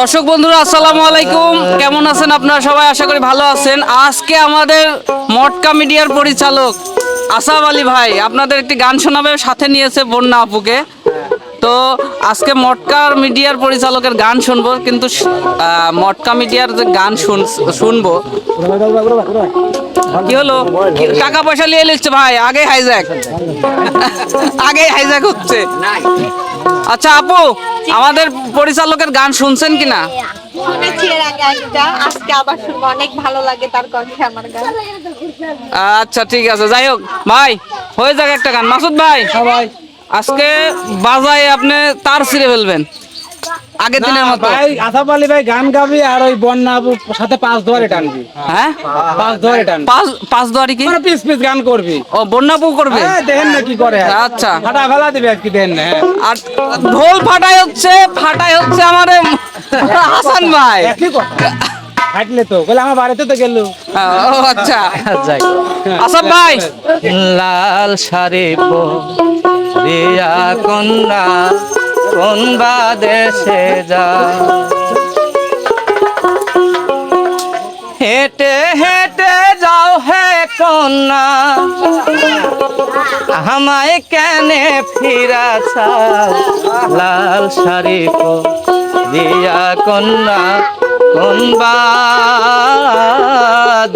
দর্শক বন্ধুরা, আসসালামু আলাইকুম। কেমন আছেন আপনারা? সবাই আশা করি ভালো আছেন। আজকে আমাদের মটকা মিডিয়ার পরিচালক আসাফ আলী ভাই আপনাদের একটি গান শোনাবে, সাথে নিয়েছে বন্যা আপুকে। তো আজকে মটকার মিডিয়ার পরিচালকের গান শুনব, কিন্তু মটকা মিডিয়ার যে গান শুন শুনব কি হলো? টাকা পয়সা নিয়ে নিচ্ছে ভাই আগে হাইজ্যাক আগে হাইজ্যাক হচ্ছে। আচ্ছা আপু আমাদের পরিচালকের গান শুনছেন কিনা? শুনেছি এর আগে একটা আজকে আবার শুনব। অনেক ভালো লাগে তার কণ্ঠে আমার গান। আচ্ছা ঠিক আছে। যাই হোক ভাই হয়ে যাক একটা গান। মাসুদ ভাই। আজকে বাজায় আপনি তার ছিঁড়ে ফেলবেন। আগের দিনের মতো। ভাই আসাফ আলী ভাই গান গাবি আর ওই বন্যা সাথে পাঁচ দুয়ারে টানবি। হ্যাঁ? পাঁচ দুয়ারে টানবি। পাঁচ পাঁচ দুয়ারি কি? মানে পিস পিস গান করবি। ও বন্যাপু করবে? হ্যাঁ দেখেন না কি করে? আচ্ছা। ফাটা ফেলা দিবে আজকে দেখেন না। আর ঢোল ফাটাই হচ্ছে ফাটাই হচ্ছে আমার হাসান ভাই। একই কথা। হাঁটলে তো বলে আমার বাড়িতে তো গেল। ও আচ্ছা। যাই। আসাদ ভাই। লাল শাড়ি রিয়া কন্যা। কোন বা দেশে যা হেঁটে হেঁটে যাও হে কন্যা, আমায় কেনে ফিরা চাও লাল শাড়ি রিয়া কন্যা, কোন বা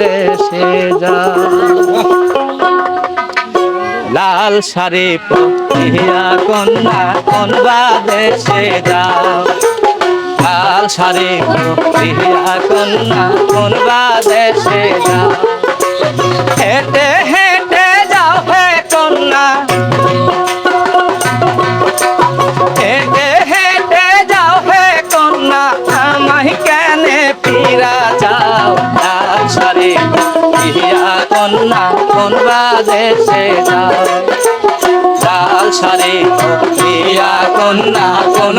দেশে যা লাল সারে পরিয়া কন্যা কন্যা দেশে যাও লাল সারে পরিয়া কন্যা কন্যা দেশে যাও কোন দেশে যাও লাল শাড়ি কন্যা কোন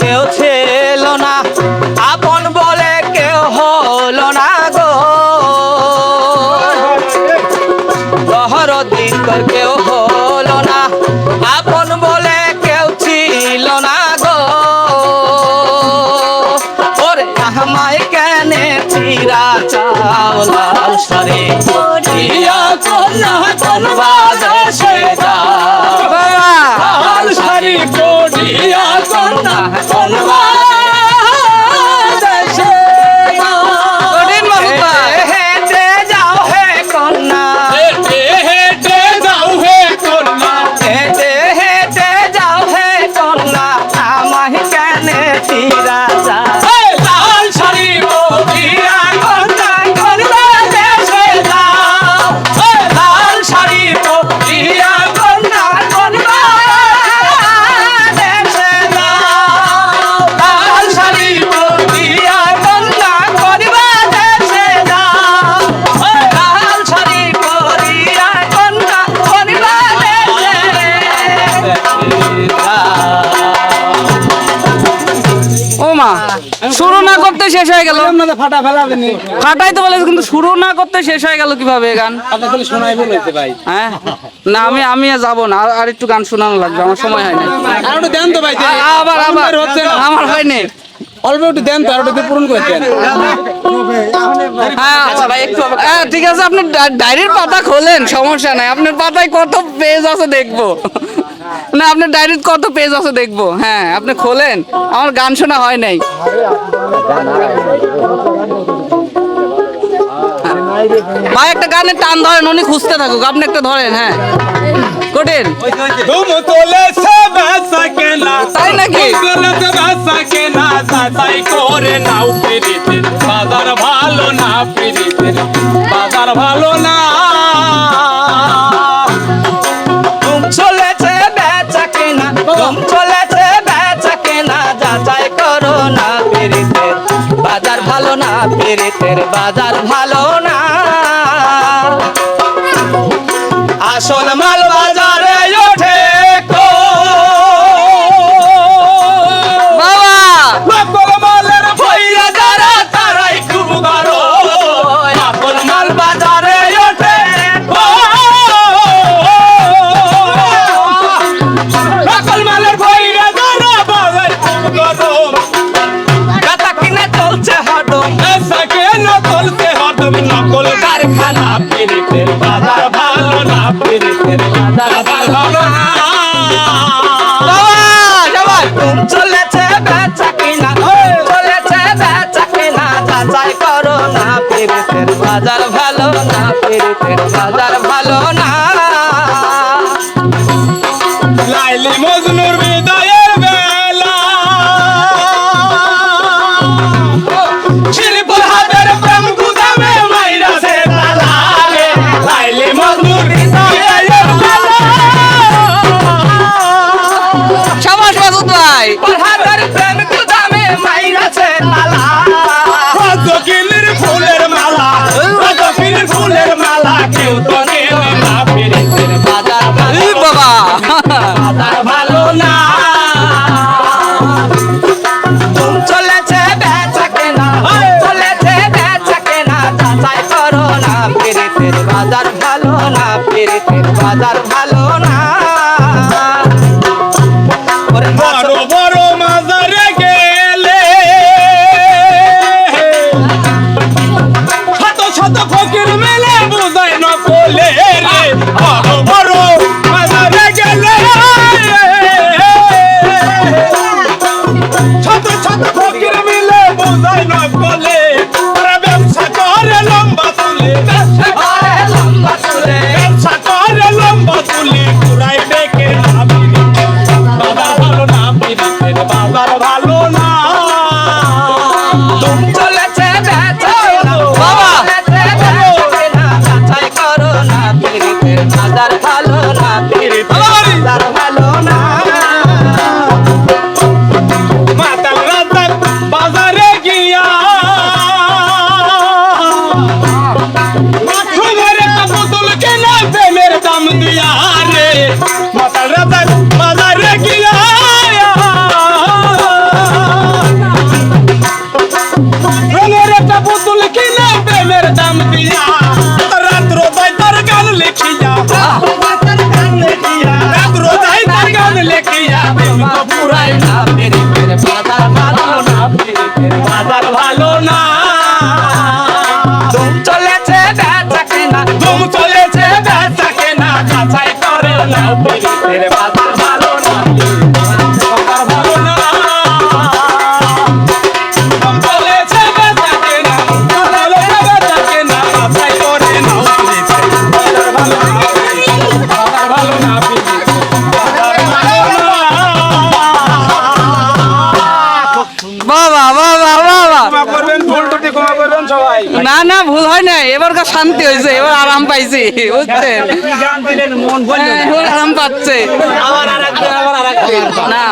কেউ ছিল না আপন বলে কেউ হলো না গো। দরদি তো কেউ হলো না আপন বলে কেউ ছিল না গো। ওরে আমায় কেনে চিরা চাও লাল শাড়ি পরিয়া কন্যা কনবা দেশে যাও লাল শাড়ি পরিয়া কন্যা কনবা দেশে শুরু না করতে শেষ হয়ে গেল। ফাটাই তো কিন্তু শুরু না করতে শেষ হয়ে গেল কীভাবে গান? হ্যাঁ? না আমি আমি না আর একটু গান শোনানো লাগবে আমার সময় আবার আমার হ্যাঁ, হ্যাঁ, ঠিক আছে আপনি ডায়েরির পাতা খোলেন সমস্যা নাই। আপনার পাতায় কত পেজ আছে দেখব। না, আপনার ডায়েরির কত পেজ আছে দেখব? হ্যাঁ আপনি খোলেন। আমার গান শোনা হয় নাই। ভাই, একটা গানে টান ধরেন, উনি খুঁজতে থাকুক। আপনি একটা ধরেন হ্যাঁ। কঠিন। তাই নাকি? ভালো না না পেরিতের বাজার ভালো নকল সে হরদম নকল কারখানা, পিরিতের বাজার ভালো না, পিরিতের বাজার ভালো না। চলেছে, বেচা কিনা চলেছে, বেচা কিনা, যাচাই করো না, পিরিতের বাজার Ramadan, I've got প্রেমের দাম দিয়া রে মাতাল রাতাল বাজারে গিয়া রঙের একটা পুতুল কিনা প্রেমের দাম দিয়া রাত্র তাই তার গান লিখিয়া রাত্র তাই তার গান লিখিয়া প্রেম তো পুরাই না পেরিতের বাজার ভালো না পিরিতের বাজার ভালো না করে না না ভুল হয় না এবারকার শান্তি হয়েছে এবার আরাম পাইছি বুঝছেন? মন হ্যাঁ, আরাম পাচ্ছে। না।